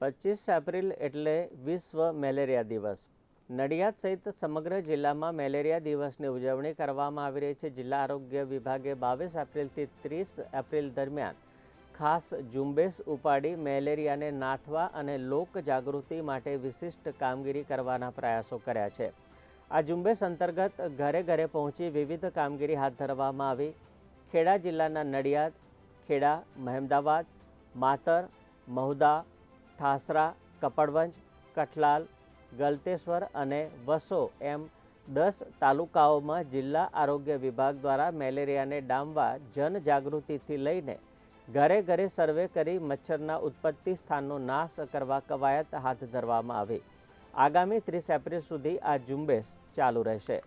પચીસ એપ્રિલ એટલે વિશ્વ મેલેરિયા દિવસ. નડિયાદ સહિત સમગ્ર જિલ્લામાં મેલેરિયા દિવસની ઉજવણી કરવામાં આવી રહી છે. જિલ્લા આરોગ્ય વિભાગે બાવીસ એપ્રિલથી ત્રીસ એપ્રિલ દરમિયાન ખાસ ઝુંબેશ ઉપાડી મેલેરિયાને નાથવા અને લોક જાગૃતિ માટે વિશિષ્ટ કામગીરી કરવાના પ્રયાસો કર્યા છે. આ ઝુંબેશ અંતર્ગત ઘરે ઘરે પહોંચી વિવિધ કામગીરી હાથ ધરવામાં આવી. ખેડા જિલ્લાના નડિયાદ, ખેડા, મહેમદાવાદ, માતર, મહુદા ઠાસરા, કપડવંજ, કઠલાલ, ગલતેશ્વર અને વસો એમ દસ તાલુકાઓમાં જિલ્લા આરોગ્ય વિભાગ દ્વારા મેલેરિયાને ડામવા જનજાગૃતિથી લઈને ઘરે ઘરે સર્વે કરી મચ્છરના ઉત્પત્તિ સ્થાનનો નાશ કરવા કવાયત હાથ ધરવામાં આવી. આગામી ત્રીસ એપ્રિલ સુધી આ ઝુંબેશ ચાલુ રહેશે.